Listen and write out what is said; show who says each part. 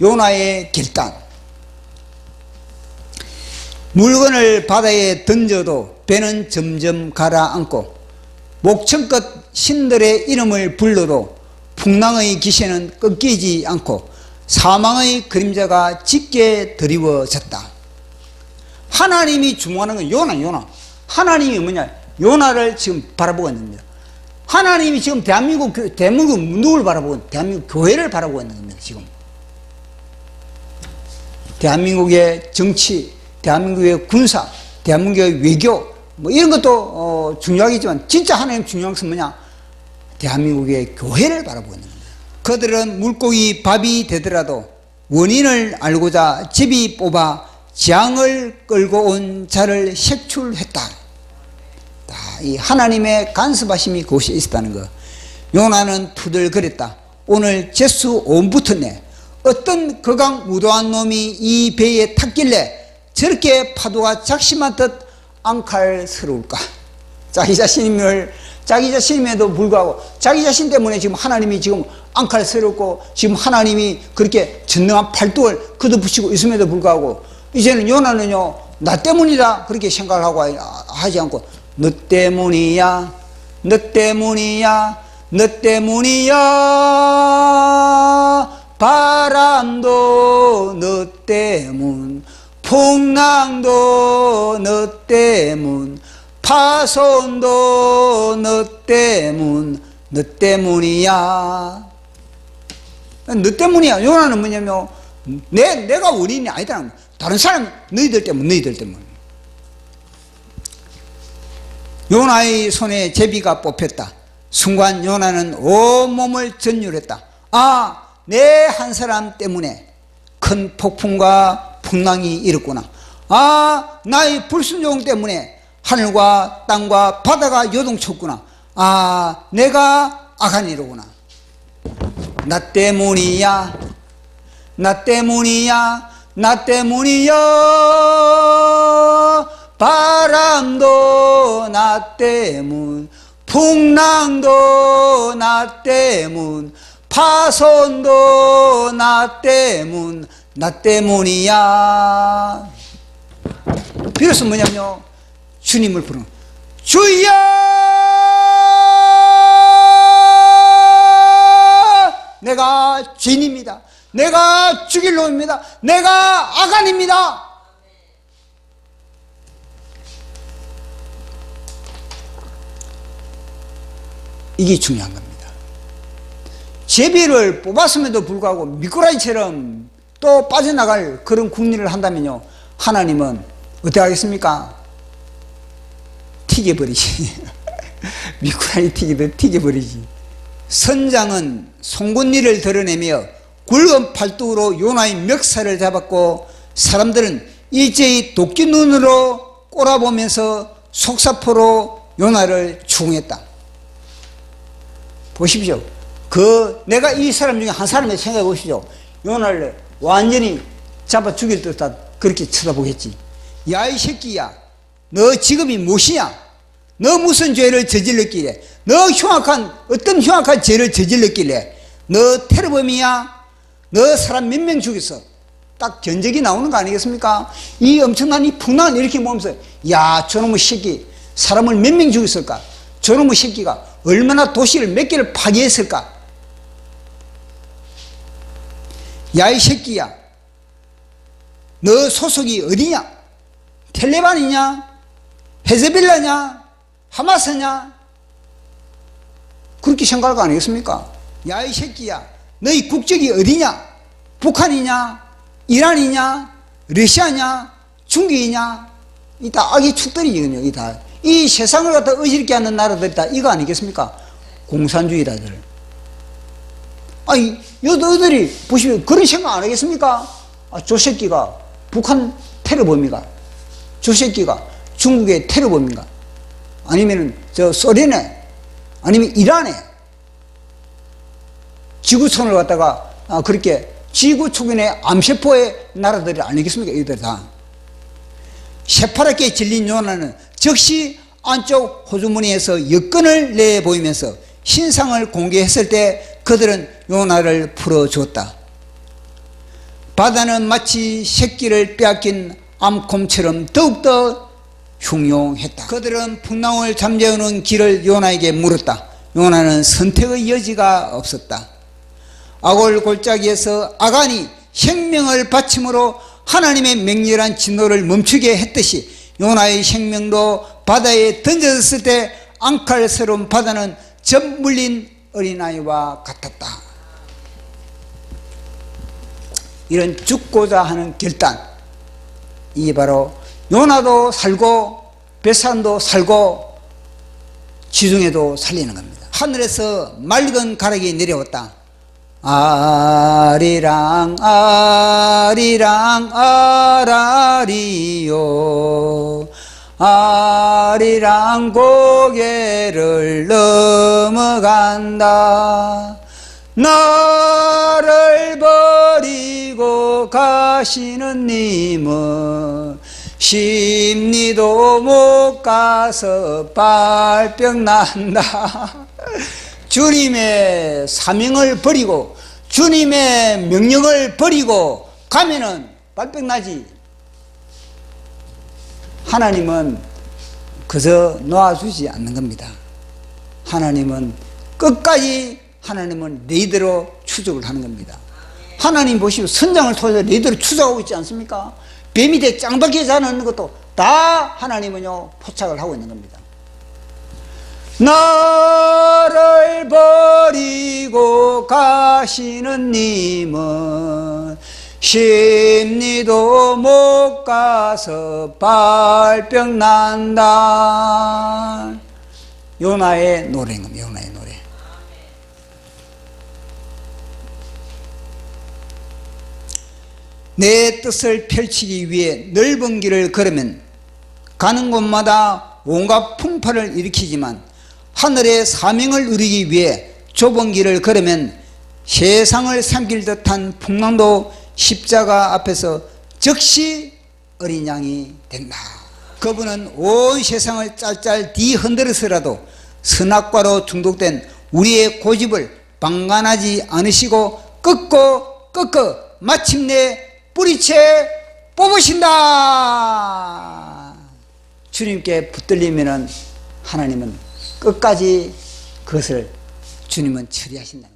Speaker 1: 요나의 결단. 물건을 바다에 던져도 배는 점점 가라앉고 목청껏 신들의 이름을 불러도 풍랑의 기세는 꺾이지 않고 사망의 그림자가 짙게 드리워졌다. 하나님이 주목하는 건 요나, 요나. 하나님이 뭐냐? 요나를 지금 바라보고 있는 겁니다. 하나님이 지금 대한민국, 교- 대한민국 누구를 바라보고, 대한민국 교회를 바라보고 있는 겁니다, 지금. 대한민국의 정치, 대한민국의 군사, 대한민국의 외교, 뭐 이런 것도 어, 중요하겠지만, 진짜 하나님 중요한 것은 뭐냐? 대한민국의 교회를 있는 겁니다. 그들은 물고기 밥이 되더라도 원인을 알고자 집이 뽑아 재앙을 끌고 온 자를 색출했다. 다이 하나님의 간섭하심이 그곳에 있었다는 거. 요나는 투덜거렸다. 오늘 제수 온 붙었네. 어떤 거강 무도한 놈이 이 배에 탔길래 저렇게 파도가 작심한 듯 앙칼스러울까? 자기 자신임을 자기 자신임에도 불구하고 자기 자신 때문에 지금 하나님이 지금 앙칼스럽고 지금 하나님이 그렇게 전능한 팔뚝을 걷어붙이고 있음에도 불구하고 이제는 요나는요 나 때문이다 그렇게 생각을 하고 하지 않고 너 때문이야? 너 때문이야? 너 때문이야 바람도 너 때문 풍랑도 너 때문 파손도 너 때문. 너 때문이야. 너 때문이야. 요나는 뭐냐면 내, 내가 원인이 아니다 다른 사람 너희들 때문 너희들 때문. 요나의 손에 제비가 뽑혔다. 순간 요나는 온몸을 전율했다. 아 내 한 사람 때문에 큰 폭풍과 풍랑이 일었구나. 아 나의 불순종 때문에 하늘과 땅과 바다가 요동쳤구나. 아 내가 악한 이로구나. 나 때문이야. 나 때문이야. 나 때문이야 바람도 나 때문. 풍랑도 나 때문 파손도 나 때문 나 때문이야. 비로소 뭐냐면요. 주님을 부르는 주여! 내가 죄인입니다. 내가 죽일 놈입니다. 내가 악한입니다. 이게 중요한 겁니다 제비를 뽑았음에도 불구하고 미꾸라지처럼 또 빠져나갈 그런 국리를 한다면요 하나님은 어떻게 하겠습니까? 튀겨버리지 미꾸라지 튀기듯 튀겨버리지 선장은 송곳니를 드러내며 굵은 팔뚝으로 요나의 멱살을 잡았고 사람들은 일제히 도끼 눈으로 꼬라보면서 속사포로 요나를 추궁했다 보십시오. 그 내가 이 사람 중에 한 사람을 생각해 보시죠. 요나를 완전히 잡아 죽일 듯다 그렇게 쳐다보겠지. 야 이 새끼야, 너 직업이 무엇이냐? 너 무슨 죄를 저질렀길래? 너 흉악한 어떤 흉악한 죄를 저질렀길래? 너 테러범이야? 너 사람 몇 명 죽였어? 딱 견적이 나오는 거 아니겠습니까? 이 엄청난 이 풍랑을 이렇게 보면서 야 저놈의 새끼 사람을 몇 명 죽였을까? 저놈의 새끼가 얼마나 도시를 몇 개를 파괴했을까? 야, 이 새끼야. 너 소속이 어디냐? 텔레반이냐? 헤즈빌라냐? 하마스냐? 그렇게 생각할 거 아니겠습니까? 야, 이 새끼야. 너희 국적이 어디냐? 북한이냐? 이란이냐? 러시아냐? 중국이냐? 이 다 악의 축들이거든요, 이 다. 이 세상을 갖다 어지럽게 하는 나라들이 다 이거 아니겠습니까? 공산주의자들. 아니, 여들이 보시면 그런 생각 안 하겠습니까? 아, 저 새끼가 북한 테러범인가? 저 새끼가 중국의 테러범인가? 아니면은 저 소련에 아니면 이란에 지구촌을 갖다가 아, 그렇게 지구 초견의 암세포의 나라들이 아니겠습니까? 이들 다. 새파랗게 질린 요나는 즉시 안쪽 호주머니에서 여권을 내보이면서 신상을 공개했을 때 그들은 요나를 풀어줬다. 바다는 마치 새끼를 빼앗긴 암곰처럼 더욱더 흉용했다. 그들은 풍랑을 잠재우는 길을 요나에게 물었다. 요나는 선택의 여지가 없었다. 아골 골짜기에서 아간이 생명을 바침으로 하나님의 맹렬한 진노를 멈추게 했듯이 요나의 생명도 바다에 던져졌을 때 앙칼스러운 바다는 젖 물린 어린아이와 같았다. 이런 죽고자 하는 결단 이게 바로 요나도 살고 벳산도 살고 지중해도 살리는 겁니다. 하늘에서 맑은 가락이 내려왔다. 아리랑 아리랑 아라리요 아 리랑 고개를 넘어간다. 나를 버리고 가시는 님은 심리도 못 가서 발병 난다. 주님의 사명을 버리고 주님의 명령을 버리고 가면은 발병 나지. 하나님은 그저 놓아주지 않는 겁니다 하나님은 끝까지 하나님은 레이더로 추적을 하는 겁니다. 하나님 보시고 선장을 통해서 레이더로 추적하고 있지 않습니까? 뱀이 돼 짱박혀 자는 것도 다 하나님은요 포착을 하고 있는 겁니다. 나를 버리고 가시는 님은 심리도 못 가서 발병 난다. 요나의 노래인 겁니다. 요나의 노래. 내 뜻을 펼치기 위해 넓은 길을 걸으면 가는 곳마다 온갖 풍파를 일으키지만 하늘의 사명을 누리기 위해 좁은 길을 걸으면 세상을 삼킬 듯한 풍랑도 십자가 앞에서 즉시 어린 양이 된다. 그분은 온 세상을 짤짤 뒤흔들어서라도 선악과로 중독된 우리의 고집을 방관하지 않으시고 꺾고 꺾어 마침내 뿌리채 뽑으신다. 주님께 붙들리면은 하나님은 끝까지 그것을 주님은 처리하신다.